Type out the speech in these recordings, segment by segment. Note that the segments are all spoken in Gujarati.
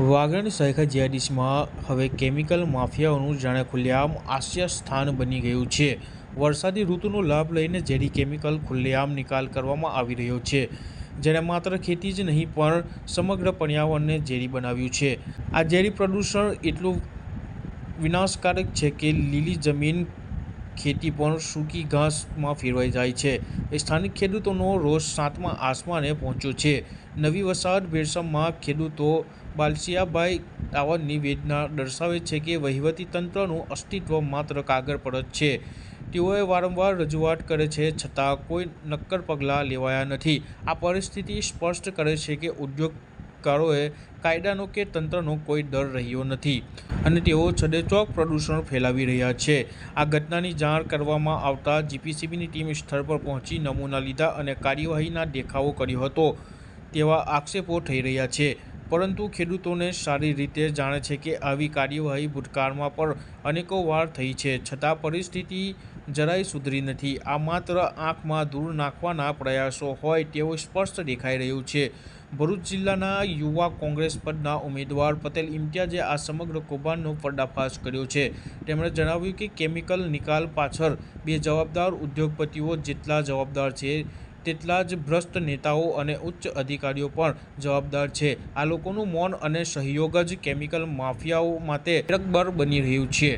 વાગડ સહેખા જીઆઈડીસીમાં હવે કેમિકલ માફિયાઓનું જાણે ખુલ્લેઆમ આશ્રય સ્થાન બની ગયું છે. વરસાદી ઋતુનો લાભ લઈને ઝેરી કેમિકલ ખુલ્લેઆમ નિકાલ કરવામાં આવી રહ્યો છે. જેણે માત્ર ખેતી જ નહીં, પણ સમગ્ર પર્યાવરણને ઝેરી બનાવ્યું છે. આ ઝેરી પ્રદૂષણ એટલું વિનાશકારક છે કે લીલી જમીન ખેતી પણ સૂકી ઘાસમાં ફેરવાઈ જાય છે. સ્થાનિક ખેડૂતોનો રોષ સાતમા આસમાને પહોંચ્યો છે. નવી વસાહત ભેરસમમાં ખેડૂતો બાલસિયાભાઈ ટાવરની વેદના દર્શાવે છે કે વહીવટી તંત્રનું અસ્તિત્વ માત્ર કાગળ પર જ છે. તેઓએ વારંવાર રજૂઆત કરે છે, છતાં કોઈ નક્કર પગલાં લેવાયા નથી. આ પરિસ્થિતિ સ્પષ્ટ કરે છે કે ઉદ્યોગકારોએ કાયદાનો કે તંત્રનો કોઈ ડર રહ્યો નથી અને તેઓ છડેચોક પ્રદૂષણ ફેલાવી રહ્યા છે. આ ઘટનાની જાણ કરવામાં આવતા જીપીસીબીની ટીમ સ્થળ પર પહોંચી નમૂના લીધા અને કાર્યવાહીના દેખાવો કર્યો હતો તેવા આક્ષેપો થઈ રહ્યા છે. પરંતુ ખેડૂતોને સારી રીતે જાણે છે કે આવી કાર્યવાહી ભૂતકાળમાં પણ અનેકો વાર થઈ છે. છતાં પરિસ્થિતિ જરાય સુધરી નથી. આ માત્ર આંખમાં ધૂળ નાખવાના પ્રયાસો હોય તેવું સ્પષ્ટ દેખાઈ રહ્યું છે. ભરૂચ જિલ્લાના યુવા કોંગ્રેસ પદના ઉમેદવાર પટેલ ઇમ્તિયાજે આ સમગ્ર કૌભાંડનો પર્દાફાશ કર્યો છે. તેમણે જણાવ્યું કે કેમિકલ નિકાલ પાછળ બે જવાબદાર ઉદ્યોગપતિઓ જેટલા જવાબદાર છે, તેટલા જ ભ્રષ્ટ નેતાઓ અને ઉચ્ચ અધિકારીઓ પણ જવાબદાર છે. આ લોકોનું મૌન અને સહયોગ જ કેમિકલ માફિયાઓ માટે રકબર બની રહ્યું છે.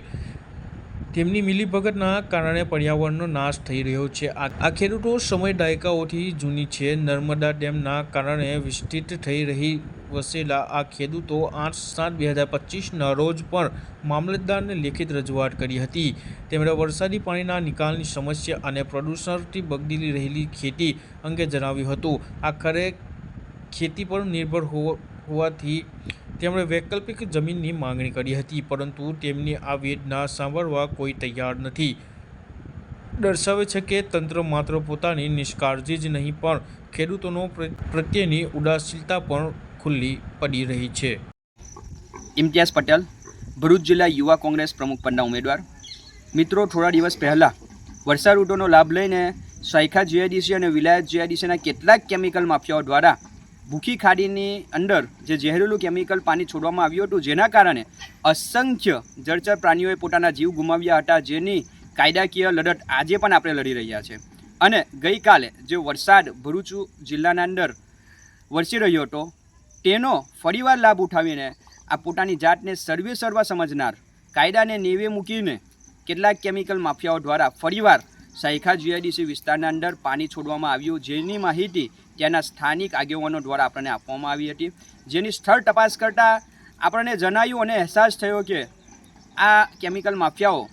તેમની મિલીભગતના કારણે પર્યાવરણનો નાશ થઈ રહ્યો છે. આ ખેડૂતો સમય દાયકાઓથી જૂની છે. નર્મદા ડેમના કારણે વિસ્તૃત થઈ રહી વસેલા આ ખેડૂતો આઠ સાત બે હજાર પચીસના રોજ પણ મામલતદારને લેખિત રજૂઆત કરી હતી. તેમણે વરસાદી પાણીના નિકાલની સમસ્યા અને પ્રદૂષણથી બગડી રહેલી ખેતી અંગે જણાવ્યું હતું. આખરે ખેતી પર નિર્ભર હો હોવાથી તેમણે વૈકલ્પિક જમીનની માંગણી કરી હતી, પરંતુ તેમની આ વેદના સાંભળવા કોઈ તૈયાર નથી. દર્શાવે છે કે તંત્ર માત્ર પોતાની નિષ્કાળજી જ નહીં, પણ ખેડૂતોનો પ્ર- પ્રત્યેની ઉદાસીનતા પણ ખુલ્લી પડી રહી છે. ઇમ્તિયાઝ પટેલ, ભરૂચ જિલ્લા યુવા કોંગ્રેસ પ્રમુખ પદના ઉમેદવાર. મિત્રો, થોડા દિવસ પહેલાં વરસાદ ઋતુનો લાભ લઈને સાયખા જીઆઈડીસી અને વિલાયત જીઆઈડીસીના કેટલાક કેમિકલ માફિયાઓ દ્વારા ભૂખી ખાડીની અંદર જે ઝેરેલું કેમિકલ પાણી છોડવામાં આવ્યું હતું, જેના કારણે અસંખ્ય જળચર પ્રાણીઓએ પોતાના જીવ ગુમાવ્યા હતા, જેની કાયદાકીય લડત આજે પણ આપણે લડી રહ્યા છે. અને ગઈકાલે જે વરસાદ ભરૂચ જિલ્લાના અંદર વરસી રહ્યો હતો, તેનો ફરીવાર લાભ ઉઠાવીને આ પોતાની જાતને સર્વે સર્વા સમજનાર કાયદાને નેવે મૂકીને કેટલાક કેમિકલ માફિયાઓ દ્વારા ફરીવાર સાયખા જીઆઈડીસી વિસ્તારના અંદર પાણી છોડવામાં આવ્યું. જેની માહિતી ત્યાંના સ્થાનિક આગેવાનો દ્વારા આપણને આપવામાં આવી હતી. જેની સ્થળ તપાસ કરતાં આપણને જણાયું અને અહેસાસ થયો કે આ કેમિકલ માફિયાઓ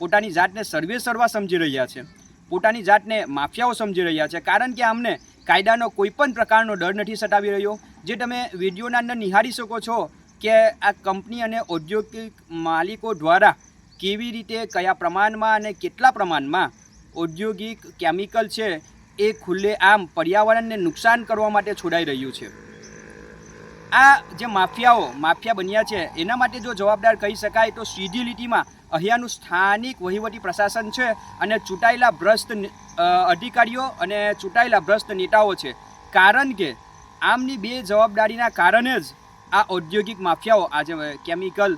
પોતાની જાતને સર્વે સર્વા સમજી રહ્યા છે. પોતાની જાતને માફિયાઓ સમજી રહ્યા છે. કારણ કે આમને કાયદાનો કોઈ પણ પ્રકારનો ડર નથી સતાવી રહ્યો. જે તમે વિડીયોના અંદર નિહાળી શકો છો કે આ કંપની અને ઔદ્યોગિક માલિકો દ્વારા કેવી રીતે, કયા પ્રમાણમાં અને કેટલા પ્રમાણમાં ઔદ્યોગિક કેમિકલ છે, એ ખુલ્લે આમ પર્યાવરણને નુકસાન કરવા માટે છોડાઈ રહ્યું છે. આ જે માફિયાઓ, માફિયા બન્યા છે, એના માટે જો જવાબદાર કહી શકાય તો સીધી લીટીમાં અહીંયાનું સ્થાનિક વહીવટી પ્રશાસન છે અને ચૂંટાયેલા ભ્રષ્ટ અધિકારીઓ અને ચૂંટાયેલા ભ્રષ્ટ નેતાઓ છે. કારણ કે આમની બે જવાબદારીના કારણે જ આ ઔદ્યોગિક માફિયાઓ આજે કેમિકલ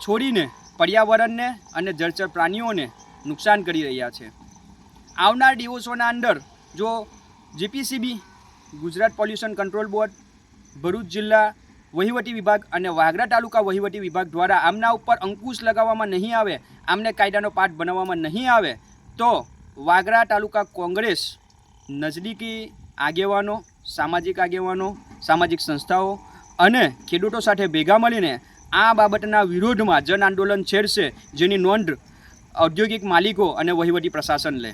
છોડીને પર્યાવરણને અને જળચર પ્રાણીઓને નુકસાન કરી રહ્યા છે. આવનાર દિવસોના અંદર જો GPCB, Gujarat pollution control board, Bharuch જિલ્લા વહીવટી વિભાગ અને વાગરા તાલુકા વહીવટી વિભાગ દ્વારા આમના ઉપર અંકુશ લગાવવામાં નહીં આવે, આમને કાયદાનો પાઠ બનાવવામાં નહીં આવે, તો વાગરા તાલુકા કોંગ્રેસ નજદીકી આગેવાનો, સામાજિક આગેવાનો, સામાજિક સંસ્થાઓ અને ખેડૂતો સાથે ભેગા મળીને આ બાબતના વિરોધમાં જન આંદોલન છેડશે, જેની નોંધ ઔદ્યોગિક માલિકો અને વહીવટી પ્રશાસન લે.